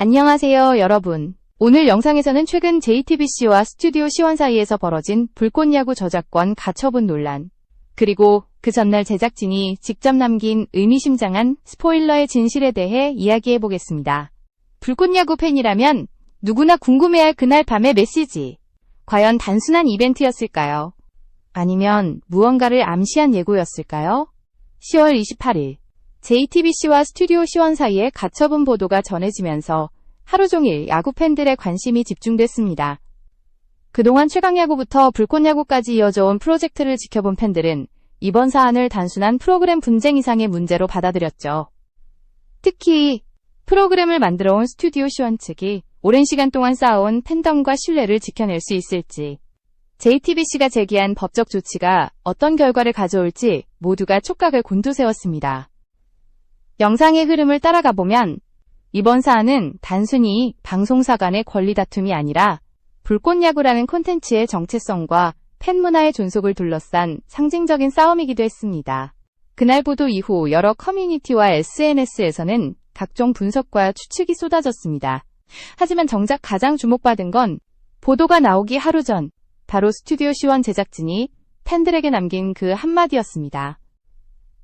안녕하세요, 여러분. 오늘 영상에서는 최근 JTBC와 스튜디오 C1 사이에서 벌어진 불꽃야구 저작권 가처분 논란, 그리고 그 전날 제작진이 직접 남긴 의미심장한 스포일러의 진실에 대해 이야기해 보겠습니다. 불꽃야구 팬이라면 누구나 궁금해할 그날 밤의 메시지. 과연 단순한 이벤트였을까요? 아니면 무언가를 암시한 예고였을까요? 10월 28일, JTBC와 스튜디오 C1 사이에 가처분 보도가 전해지면서 하루 종일 야구 팬들의 관심이 집중됐습니다. 그동안 최강야구부터 불꽃야구까지 이어져온 프로젝트를 지켜본 팬들은 이번 사안을 단순한 프로그램 분쟁 이상의 문제로 받아들였죠. 특히 프로그램을 만들어 온 스튜디오 C1 측이 오랜 시간 동안 쌓아온 팬덤과 신뢰를 지켜낼 수 있을지, JTBC가 제기한 법적 조치가 어떤 결과를 가져올지 모두가 촉각을 곤두세웠습니다. 영상의 흐름을 따라가 보면 이번 사안은 단순히 방송사 간의 권리 다툼이 아니라 불꽃야구라는 콘텐츠의 정체성과 팬문화의 존속을 둘러싼 상징적인 싸움이기도 했습니다. 그날 보도 이후 여러 커뮤니티와 SNS에서는 각종 분석과 추측이 쏟아졌습니다. 하지만 정작 가장 주목받은 건 보도가 나오기 하루 전 바로 스튜디오 C1 제작진이 팬들에게 남긴 그 한마디였습니다.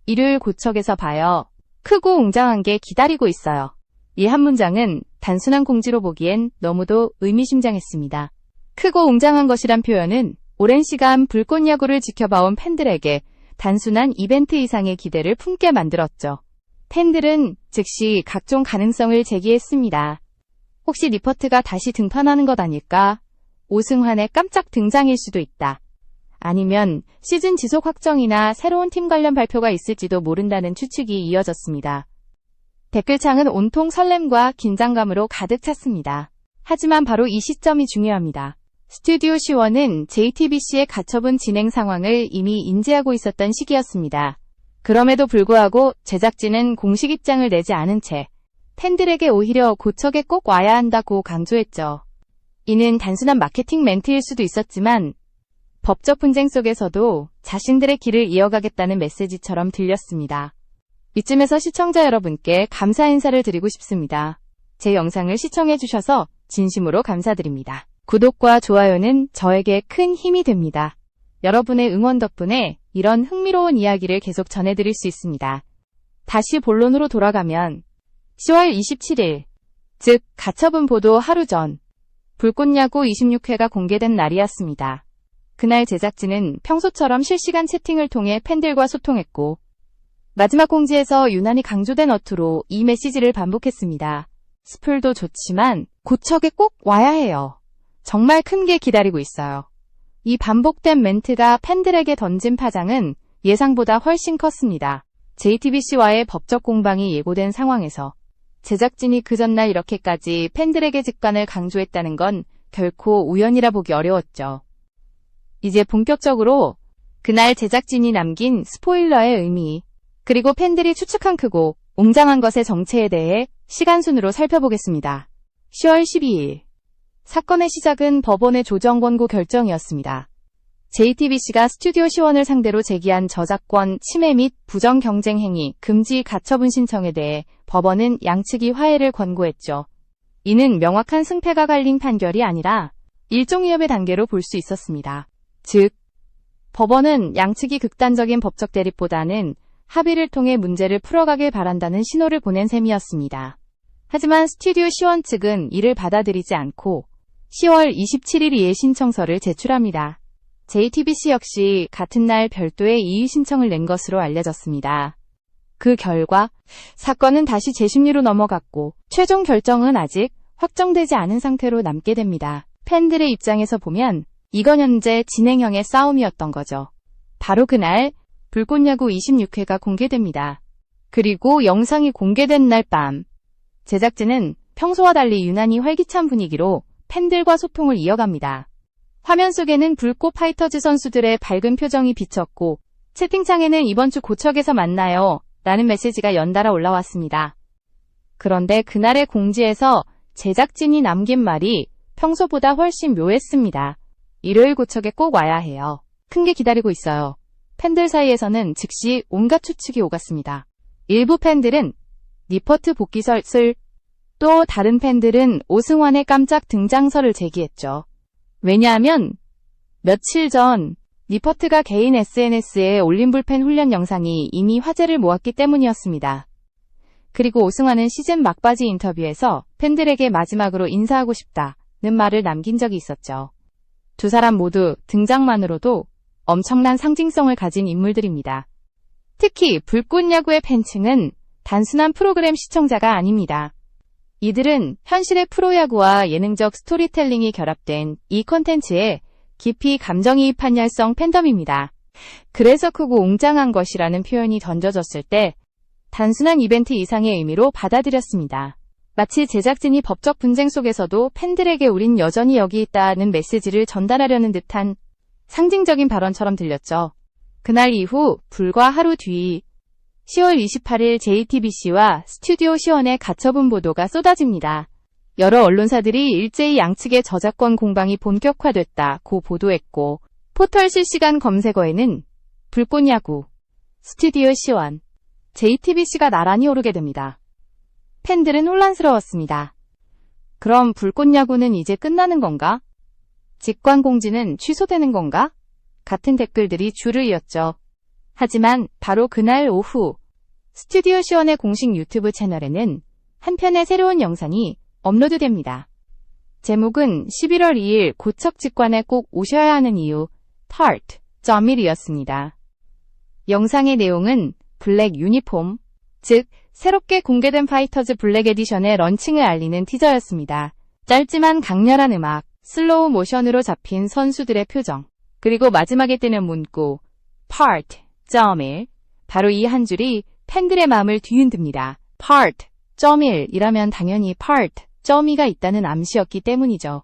일요일 고척에서 봐요. 크고 웅장한 게 기다리고 있어요. 이 한 문장은 단순한 공지로 보기엔 너무도 의미심장했습니다. 크고 웅장한 것이란 표현은 오랜 시간 불꽃 야구를 지켜봐온 팬들에게 단순한 이벤트 이상의 기대를 품게 만들었죠. 팬들은 즉시 각종 가능성을 제기했습니다. 혹시 리퍼트가 다시 등판하는 것 아닐까? 오승환의 깜짝 등장일 수도 있다. 아니면 시즌 지속 확정이나 새로운 팀 관련 발표가 있을지도 모른다는 추측이 이어졌습니다. 댓글창은 온통 설렘과 긴장감으로 가득 찼습니다. 하지만 바로 이 시점이 중요합니다. 스튜디오 C1은 JTBC의 가처분 진행 상황을 이미 인지하고 있었던 시기였습니다. 그럼에도 불구하고 제작진은 공식 입장을 내지 않은 채 팬들에게 오히려 고척에 꼭 와야 한다고 강조했죠. 이는 단순한 마케팅 멘트일 수도 있었지만 법적 분쟁 속에서도 자신들의 길을 이어가겠다는 메시지처럼 들렸습니다. 이쯤에서 시청자 여러분께 감사 인사를 드리고 싶습니다. 제 영상을 시청해주셔서 진심으로 감사드립니다. 구독과 좋아요는 저에게 큰 힘이 됩니다. 여러분의 응원 덕분에 이런 흥미로운 이야기를 계속 전해드릴 수 있습니다. 다시 본론으로 돌아가면 10월 27일, 즉 가처분 보도 하루 전 불꽃야구 26회가 공개된 날이었습니다. 그날 제작진은 평소처럼 실시간 채팅을 통해 팬들과 소통했고 마지막 공지에서 유난히 강조된 어투로 이 메시지를 반복했습니다. 스플도 좋지만 고척에 꼭 와야 해요. 정말 큰 게 기다리고 있어요. 이 반복된 멘트가 팬들에게 던진 파장은 예상보다 훨씬 컸습니다. JTBC와의 법적 공방이 예고된 상황에서 제작진이 그 전날 이렇게까지 팬들에게 직관을 강조했다는 건 결코 우연이라 보기 어려웠죠. 이제 본격적으로 그날 제작진이 남긴 스포일러의 의미, 그리고 팬들이 추측한 크고 웅장한 것의 정체에 대해 시간순으로 살펴보겠습니다. 10월 12일. 사건의 시작은 법원의 조정 권고 결정이었습니다. JTBC가 스튜디오 C1을 상대로 제기한 저작권 침해 및 부정 경쟁 행위 금지 가처분 신청에 대해 법원은 양측이 화해를 권고했죠. 이는 명확한 승패가 갈린 판결이 아니라 일종 위협의 단계로 볼 수 있었습니다. 즉, 법원은 양측이 극단적인 법적 대립보다는 합의를 통해 문제를 풀어가길 바란다는 신호를 보낸 셈이었습니다. 하지만 스튜디오 C1 측은 이를 받아들이지 않고 10월 27일 이에 신청서를 제출합니다. JTBC 역시 같은 날 별도의 이의 신청을 낸 것으로 알려졌습니다. 그 결과 사건은 다시 재심리로 넘어갔고 최종 결정은 아직 확정되지 않은 상태로 남게 됩니다. 팬들의 입장에서 보면 이건 현재 진행형의 싸움이었던 거죠. 바로 그날 불꽃야구 26회가 공개됩니다. 그리고 영상이 공개된 날 밤 제작진은 평소와 달리 유난히 활기찬 분위기로 팬들과 소통을 이어갑니다. 화면 속에는 불꽃 파이터즈 선수들의 밝은 표정이 비쳤고 채팅창에는 이번 주 고척에서 만나요 라는 메시지가 연달아 올라왔습니다. 그런데 그날의 공지에서 제작진이 남긴 말이 평소보다 훨씬 묘했습니다. 일요일 고척에 꼭 와야 해요. 큰 게 기다리고 있어요. 팬들 사이에서는 즉시 온갖 추측이 오갔습니다. 일부 팬들은 리퍼트 복귀설을 또 다른 팬들은 오승환의 깜짝 등장설을 제기했죠. 왜냐하면 며칠 전 니퍼트가 개인 SNS에 올린 불펜 훈련 영상이 이미 화제를 모았기 때문이었습니다. 그리고 오승환은 시즌 막바지 인터뷰에서 팬들에게 마지막으로 인사하고 싶다는 말을 남긴 적이 있었죠. 두 사람 모두 등장만으로도 엄청난 상징성을 가진 인물들입니다. 특히 불꽃 야구의 팬층은 단순한 프로그램 시청자가 아닙니다. 이들은 현실의 프로야구와 예능적 스토리텔링이 결합된 이 콘텐츠에 깊이 감정이입한 열성 팬덤입니다. 그래서 크고 웅장한 것이라는 표현이 던져졌을 때 단순한 이벤트 이상의 의미로 받아들였습니다. 마치 제작진이 법적 분쟁 속에서도 팬들에게 우린 여전히 여기 있다는 메시지를 전달하려는 듯한 상징적인 발언처럼 들렸죠. 그날 이후 불과 하루 뒤 10월 28일 JTBC와 스튜디오 시원의 가처분 보도가 쏟아집니다. 여러 언론사들이 일제히 양측의 저작권 공방이 본격화됐다고 보도했고 포털 실시간 검색어에는 불꽃야구, 스튜디오 시원, JTBC가 나란히 오르게 됩니다. 팬들은 혼란스러웠습니다. 그럼 불꽃 야구는 이제 끝나는 건가? 직관 공지는 취소되는 건가? 같은 댓글들이 줄을 이었죠. 하지만 바로 그날 오후 스튜디오 시원의 공식 유튜브 채널에는 한 편의 새로운 영상이 업로드됩니다. 제목은 11월 2일 고척 직관에 꼭 오셔야 하는 이유 Part 점일이었습니다. 영상의 내용은 블랙 유니폼, 즉 새롭게 공개된 파이터즈 블랙 에디션의 런칭을 알리는 티저였습니다. 짧지만 강렬한 음악, 슬로우 모션으로 잡힌 선수들의 표정, 그리고 마지막에 뜨는 문구 Part 점일 바로 이 한 줄이 팬들의 마음을 뒤흔듭니다. Part 점일이라면 당연히 Part 점이가 있다는 암시였기 때문이죠.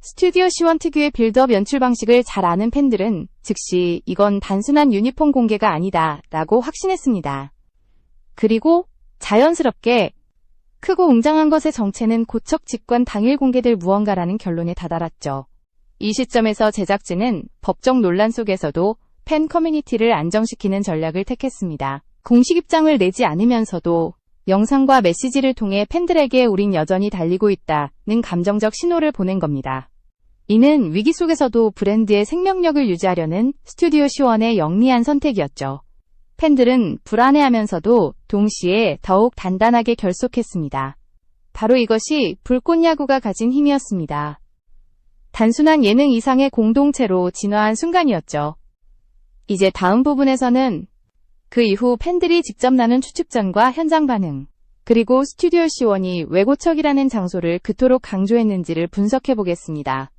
스튜디오 시원 특유의 빌드업 연출 방식을 잘 아는 팬들은 즉시 이건 단순한 유니폼 공개가 아니다 라고 확신했습니다. 그리고 자연스럽게 크고 웅장한 것의 정체는 고척 직관 당일 공개될 무언가라는 결론에 다다랐죠. 이 시점에서 제작진은 법적 논란 속에서도 팬 커뮤니티를 안정시키는 전략을 택했습니다. 공식 입장을 내지 않으면서도 영상과 메시지를 통해 팬들에게 우린 여전히 달리고 있다는 감정적 신호를 보낸 겁니다. 이는 위기 속에서도 브랜드의 생명력을 유지하려는 스튜디오 시원의 영리한 선택이었죠. 팬들은 불안해하면서도 동시에 더욱 단단하게 결속했습니다. 바로 이것이 불꽃 야구가 가진 힘이었습니다. 단순한 예능 이상의 공동체로 진화한 순간이었죠. 이제 다음 부분에서는 그 이후 팬들이 직접 나눈 추측전과 현장 반응, 그리고 스튜디오 시원이 외고척이라는 장소를 그토록 강조했는지를 분석해 보겠습니다.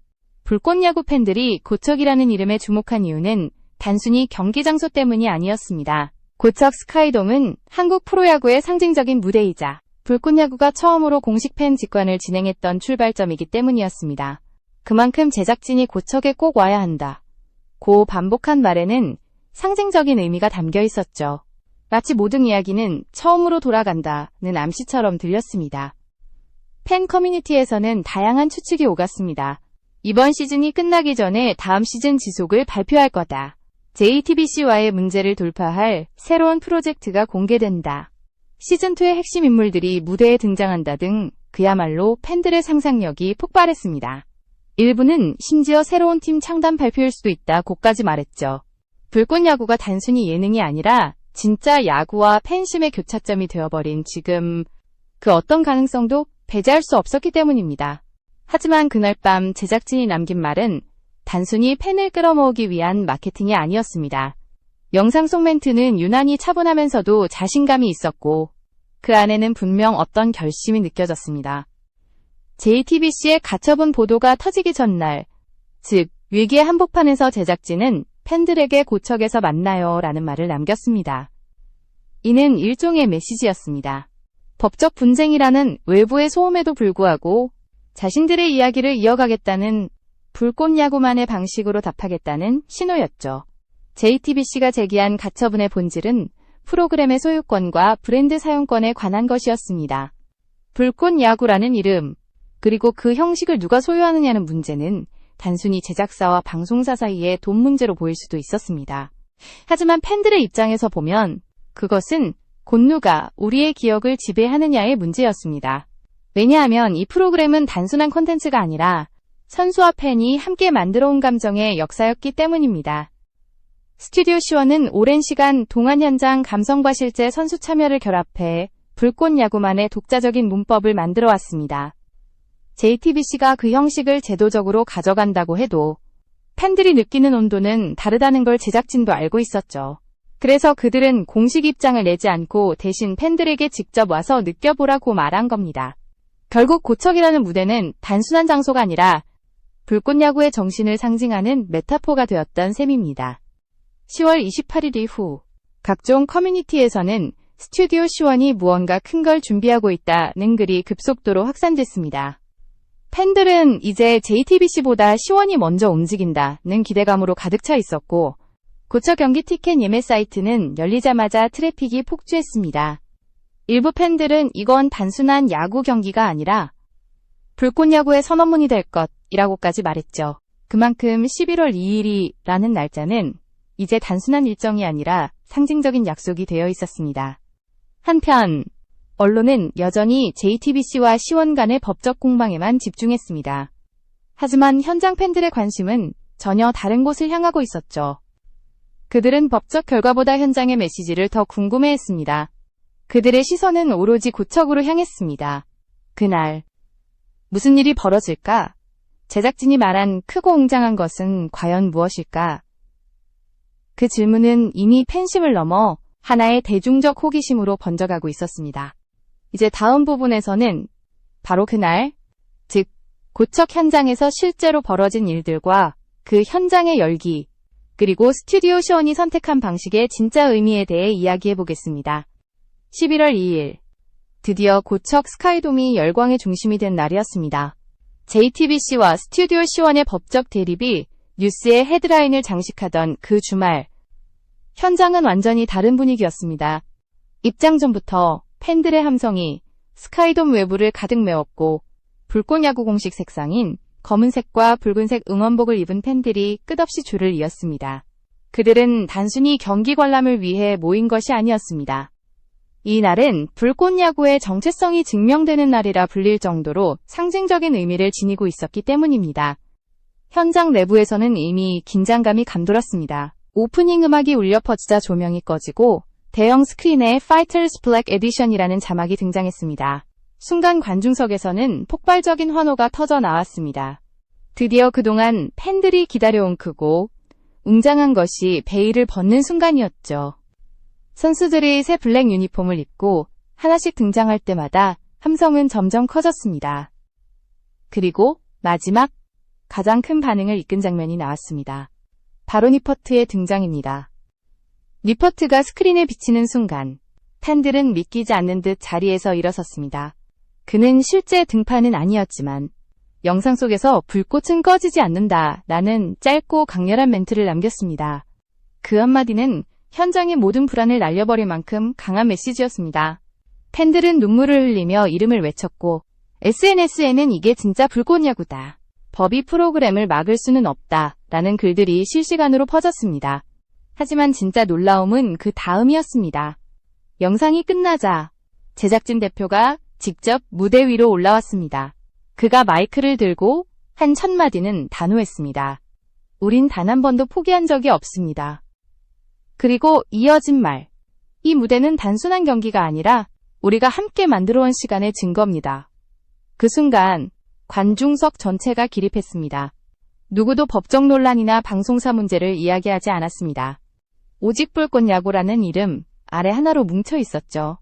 불꽃야구 팬들이 고척이라는 이름에 주목한 이유는 단순히 경기 장소 때문이 아니었습니다. 고척 스카이돔은 한국 프로야구의 상징적인 무대이자 불꽃야구가 처음으로 공식 팬 직관을 진행했던 출발점이기 때문이었습니다. 그만큼 제작진이 고척에 꼭 와야 한다. 고 반복한 말에는 상징적인 의미가 담겨 있었죠. 마치 모든 이야기는 처음으로 돌아간다는 암시처럼 들렸습니다. 팬 커뮤니티에서는 다양한 추측이 오갔습니다. 이번 시즌이 끝나기 전에 다음 시즌 지속을 발표할 거다. JTBC와의 문제를 돌파할 새로운 프로젝트가 공개된다. 시즌2의 핵심 인물들이 무대에 등장한다 등 그야말로 팬들의 상상력이 폭발했습니다. 일부는 심지어 새로운 팀 창단 발표일 수도 있다 고까지 말했죠. 불꽃 야구가 단순히 예능이 아니라 진짜 야구와 팬심의 교차점이 되어버린 지금 그 어떤 가능성도 배제할 수 없었기 때문입니다. 하지만 그날 밤 제작진이 남긴 말은 단순히 팬을 끌어모으기 위한 마케팅이 아니었습니다. 영상 속 멘트는 유난히 차분하면서도 자신감이 있었고 그 안에는 분명 어떤 결심이 느껴졌습니다. JTBC의 가처분 보도가 터지기 전날, 즉 위기의 한복판에서 제작진은 팬들에게 고척에서 만나요 라는 말을 남겼습니다. 이는 일종의 메시지였습니다. 법적 분쟁이라는 외부의 소음에도 불구하고 자신들의 이야기를 이어가겠다는 불꽃 야구만의 방식으로 답하겠다는 신호였죠. JTBC가 제기한 가처분의 본질은 프로그램의 소유권과 브랜드 사용권에 관한 것이었습니다. 불꽃 야구라는 이름, 그리고 그 형식을 누가 소유하느냐는 문제는 단순히 제작사와 방송사 사이의 돈 문제로 보일 수도 있었습니다. 하지만 팬들의 입장에서 보면 그것은 곧 누가 우리의 기억을 지배하느냐의 문제였습니다. 왜냐하면 이 프로그램은 단순한 콘텐츠가 아니라 선수와 팬이 함께 만들어 온 감정의 역사였기 때문입니다. 스튜디오 시원은 오랜 시간 동안 현장 감성과 실제 선수 참여를 결합해 불꽃 야구만의 독자적인 문법을 만들어 왔습니다. JTBC가 그 형식을 제도적으로 가져간다고 해도 팬들이 느끼는 온도는 다르다는 걸 제작진도 알고 있었죠. 그래서 그들은 공식 입장을 내지 않고 대신 팬들에게 직접 와서 느껴보라고 말한 겁니다. 결국 고척이라는 무대는 단순한 장소가 아니라 불꽃 야구의 정신을 상징하는 메타포가 되었던 셈입니다. 10월 28일 이후 각종 커뮤니티에서는 스튜디오 시원이 무언가 큰 걸 준비하고 있다는 글이 급속도로 확산됐습니다. 팬들은 이제 JTBC보다 시원이 먼저 움직인다는 기대감으로 가득 차 있었고 고척 경기 티켓 예매 사이트는 열리자마자 트래픽이 폭주했습니다. 일부 팬들은 이건 단순한 야구 경기가 아니라 불꽃 야구의 선언문이 될 것이라고까지 말했죠. 그만큼 11월 2일이라는 날짜는 이제 단순한 일정이 아니라 상징적인 약속이 되어 있었습니다. 한편 언론은 여전히 JTBC와 시원 간의 법적 공방에만 집중했습니다. 하지만 현장 팬들의 관심은 전혀 다른 곳을 향하고 있었죠. 그들은 법적 결과보다 현장의 메시지를 더 궁금해했습니다. 그들의 시선은 오로지 고척으로 향했습니다. 그날 무슨 일이 벌어질까? 제작진이 말한 크고 웅장한 것은 과연 무엇일까? 그 질문은 이미 팬심을 넘어 하나의 대중적 호기심으로 번져가고 있었습니다. 이제 다음 부분에서는 바로 그날, 즉, 고척 현장에서 실제로 벌어진 일들과 그 현장의 열기, 그리고 스튜디오 시원이 선택한 방식의 진짜 의미에 대해 이야기해 보겠습니다. 11월 2일. 드디어 고척 스카이돔이 열광의 중심이 된 날이었습니다. JTBC와 스튜디오 시원의 법적 대립이 뉴스의 헤드라인을 장식하던 그 주말. 현장은 완전히 다른 분위기였습니다. 입장 전부터 팬들의 함성이 스카이돔 외부를 가득 메웠고 불꽃 야구 공식 색상인 검은색과 붉은색 응원복을 입은 팬들이 끝없이 줄을 이었습니다. 그들은 단순히 경기 관람을 위해 모인 것이 아니었습니다. 이 날은 불꽃 야구의 정체성이 증명되는 날이라 불릴 정도로 상징적인 의미를 지니고 있었기 때문입니다. 현장 내부에서는 이미 긴장감이 감돌았습니다. 오프닝 음악이 울려 퍼지자 조명이 꺼지고 대형 스크린에 Fighters Black Edition이라는 자막이 등장했습니다. 순간 관중석에서는 폭발적인 환호가 터져 나왔습니다. 드디어 그동안 팬들이 기다려온 크고 웅장한 것이 베일을 벗는 순간이었죠. 선수들이 새 블랙 유니폼을 입고 하나씩 등장할 때마다 함성은 점점 커졌습니다. 그리고 마지막 가장 큰 반응을 이끈 장면이 나왔습니다. 바로 니퍼트의 등장입니다. 니퍼트가 스크린에 비치는 순간 팬들은 믿기지 않는 듯 자리에서 일어섰습니다. 그는 실제 등판은 아니었지만 영상 속에서 불꽃은 꺼지지 않는다 라는 짧고 강렬한 멘트를 남겼습니다. 그 한마디는 현장의 모든 불안을 날려버릴 만큼 강한 메시지였습니다. 팬들은 눈물을 흘리며 이름을 외쳤고 SNS에는 이게 진짜 불꽃 야구다. 법이 프로그램을 막을 수는 없다. 라는 글들이 실시간으로 퍼졌습니다. 하지만 진짜 놀라움은 그 다음이었습니다. 영상이 끝나자 제작진 대표가 직접 무대 위로 올라왔습니다. 그가 마이크를 들고 한 첫마디는 단호했습니다. 우린 단 한 번도 포기한 적이 없습니다. 그리고 이어진 말. 이 무대는 단순한 경기가 아니라 우리가 함께 만들어 온 시간의 증거입니다. 그 순간 관중석 전체가 기립했습니다. 누구도 법적 논란이나 방송사 문제를 이야기하지 않았습니다. 오직 불꽃 야구라는 이름 아래 하나로 뭉쳐 있었죠.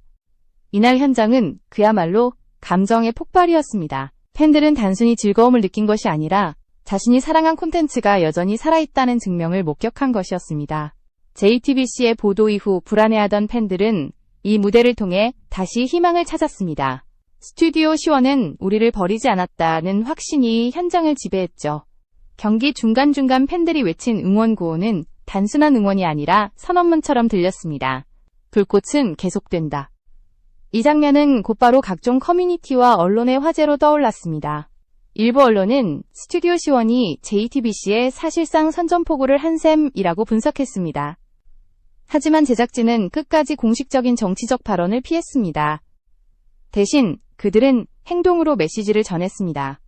이날 현장은 그야말로 감정의 폭발이었습니다. 팬들은 단순히 즐거움을 느낀 것이 아니라 자신이 사랑한 콘텐츠가 여전히 살아있다는 증명을 목격한 것이었습니다. JTBC의 보도 이후 불안해하던 팬들은 이 무대를 통해 다시 희망을 찾았습니다. 스튜디오 시원은 우리를 버리지 않았다는 확신이 현장을 지배했죠. 경기 중간중간 팬들이 외친 응원 구호는 단순한 응원이 아니라 선언문처럼 들렸습니다. 불꽃은 계속된다. 이 장면은 곧바로 각종 커뮤니티와 언론의 화제로 떠올랐습니다. 일부 언론은 스튜디오 시원이 JTBC의 사실상 선전포고를 한 셈이라고 분석했습니다. 하지만 제작진은 끝까지 공식적인 정치적 발언을 피했습니다. 대신 그들은 행동으로 메시지를 전했습니다.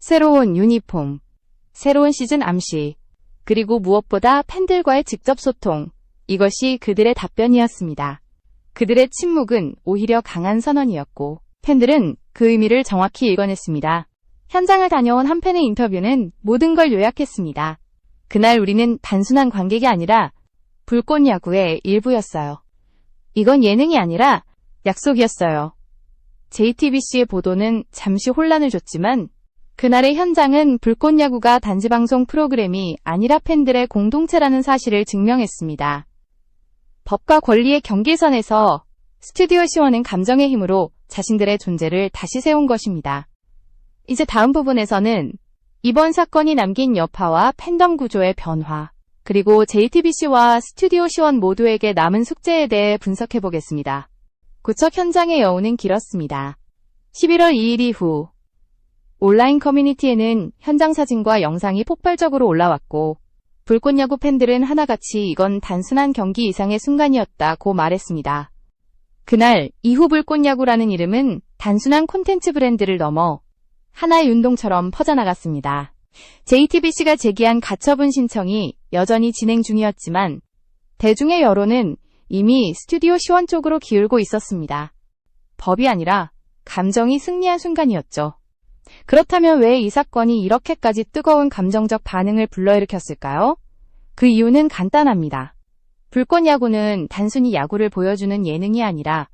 새로운 유니폼, 새로운 시즌 암시, 그리고 무엇보다 팬들과의 직접 소통, 이것이 그들의 답변이었습니다. 그들의 침묵은 오히려 강한 선언이었고, 팬들은 그 의미를 정확히 읽어냈습니다. 현장을 다녀온 한 팬의 인터뷰는 모든 걸 요약했습니다. 그날 우리는 단순한 관객이 아니라 불꽃 야구의 일부였어요. 이건 예능이 아니라 약속이었어요. JTBC의 보도는 잠시 혼란을 줬지만 그날의 현장은 불꽃 야구가 단지 방송 프로그램이 아니라 팬들의 공동체라는 사실을 증명했습니다. 법과 권리의 경계선에서 스튜디오 시원은 감정의 힘으로 자신들의 존재를 다시 세운 것입니다. 이제 다음 부분에서는 이번 사건이 남긴 여파와 팬덤 구조의 변화, 그리고 JTBC와 스튜디오 시원 모두에게 남은 숙제에 대해 분석해 보겠습니다. 구척 현장의 여운은 길었습니다. 11월 2일 이후 온라인 커뮤니티에는 현장 사진과 영상이 폭발적으로 올라왔고 불꽃야구 팬들은 하나같이 이건 단순한 경기 이상의 순간이었다고 말했습니다. 그날 이후 불꽃야구라는 이름은 단순한 콘텐츠 브랜드를 넘어 하나의 운동처럼 퍼져나갔습니다. JTBC가 제기한 가처분 신청이 여전히 진행 중이었지만 대중의 여론은 이미 스튜디오 시원 쪽으로 기울고 있었습니다. 법이 아니라 감정이 승리한 순간이었죠. 그렇다면 왜 이 사건이 이렇게까지 뜨거운 감정적 반응을 불러일으켰을까요? 그 이유는 간단합니다. 불꽃 야구는 단순히 야구를 보여주는 예능이 아니라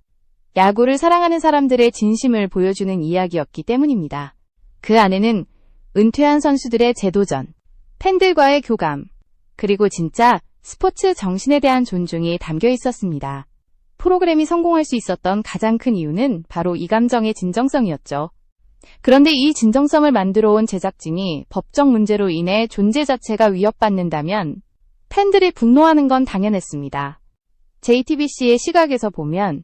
야구를 사랑하는 사람들의 진심을 보여주는 이야기였기 때문입니다. 그 안에는 은퇴한 선수들의 재도전, 팬들과의 교감, 그리고 진짜 스포츠 정신에 대한 존중이 담겨 있었습니다. 프로그램이 성공할 수 있었던 가장 큰 이유는 바로 이 감정의 진정성이었죠. 그런데 이 진정성을 만들어 온 제작진이 법적 문제로 인해 존재 자체가 위협받는다면 팬들이 분노하는 건 당연했습니다. JTBC의 시각에서 보면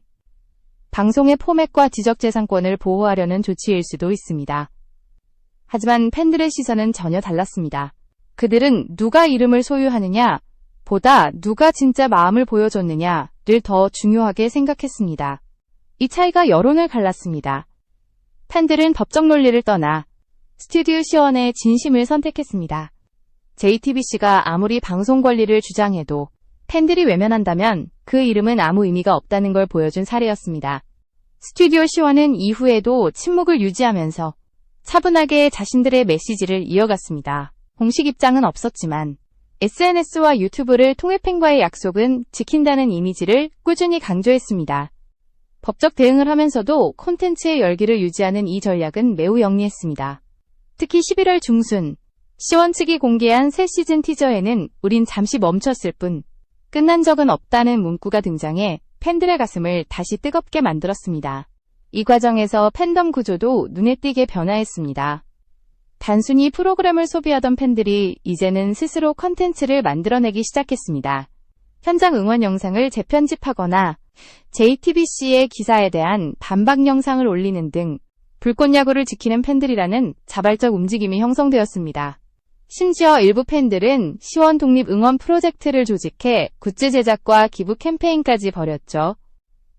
방송의 포맷과 지적재산권을 보호하려는 조치일 수도 있습니다. 하지만 팬들의 시선은 전혀 달랐습니다. 그들은 누가 이름을 소유하느냐 보다 누가 진짜 마음을 보여줬느냐를 더 중요하게 생각했습니다. 이 차이가 여론을 갈랐습니다. 팬들은 법적 논리를 떠나 스튜디오 시원의 진심을 선택했습니다. JTBC가 아무리 방송 권리를 주장해도 팬들이 외면한다면 그 이름은 아무 의미가 없다는 걸 보여준 사례였습니다. 스튜디오 시원은 이후에도 침묵을 유지하면서 차분하게 자신들의 메시지를 이어갔습니다. 공식 입장은 없었지만 SNS와 유튜브를 통해 팬과의 약속은 지킨다는 이미지를 꾸준히 강조했습니다. 법적 대응을 하면서도 콘텐츠의 열기를 유지하는 이 전략은 매우 영리했습니다. 특히 11월 중순, 시원 측이 공개한 새 시즌 티저에는 우린 잠시 멈췄을 뿐 끝난 적은 없다는 문구가 등장해 팬들의 가슴을 다시 뜨겁게 만들었습니다. 이 과정에서 팬덤 구조도 눈에 띄게 변화했습니다. 단순히 프로그램을 소비하던 팬들이 이제는 스스로 컨텐츠를 만들어내기 시작했습니다. 현장 응원 영상을 재편집하거나 JTBC의 기사에 대한 반박 영상을 올리는 등 불꽃 야구를 지키는 팬들이라는 자발적 움직임이 형성되었습니다. 심지어 일부 팬들은 시원 독립 응원 프로젝트를 조직해 굿즈 제작과 기부 캠페인까지 벌였죠.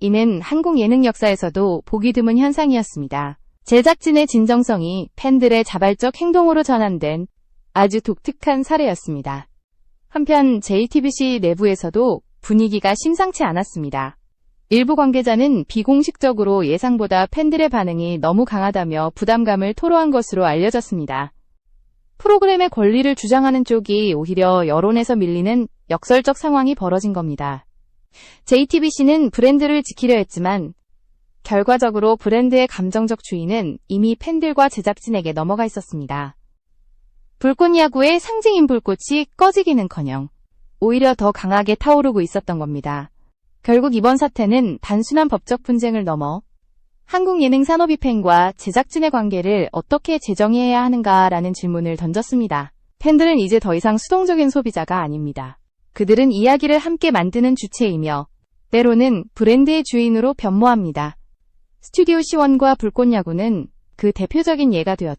이는 한국 예능 역사에서도 보기 드문 현상이었습니다. 제작진의 진정성이 팬들의 자발적 행동으로 전환된 아주 독특한 사례였습니다. 한편 JTBC 내부에서도 분위기가 심상치 않았습니다. 일부 관계자는 비공식적으로 예상보다 팬들의 반응이 너무 강하다며 부담감을 토로한 것으로 알려졌습니다. 프로그램의 권리를 주장하는 쪽이 오히려 여론에서 밀리는 역설적 상황이 벌어진 겁니다. JTBC는 브랜드를 지키려 했지만 결과적으로 브랜드의 감정적 주인은 이미 팬들과 제작진에게 넘어가 있었습니다. 불꽃 야구의 상징인 불꽃이 꺼지기는커녕 오히려 더 강하게 타오르고 있었던 겁니다. 결국 이번 사태는 단순한 법적 분쟁을 넘어 한국 예능 산업입행과 제작진의 관계를 어떻게 재정의해야 하는가라는 질문을 던졌습니다. 팬들은 이제 더 이상 수동적인 소비자가 아닙니다. 그들은 이야기를 함께 만드는 주체이며 때로는 브랜드의 주인으로 변모합니다. 스튜디오 시원과 불꽃야구는 그 대표적인 예가 되었죠.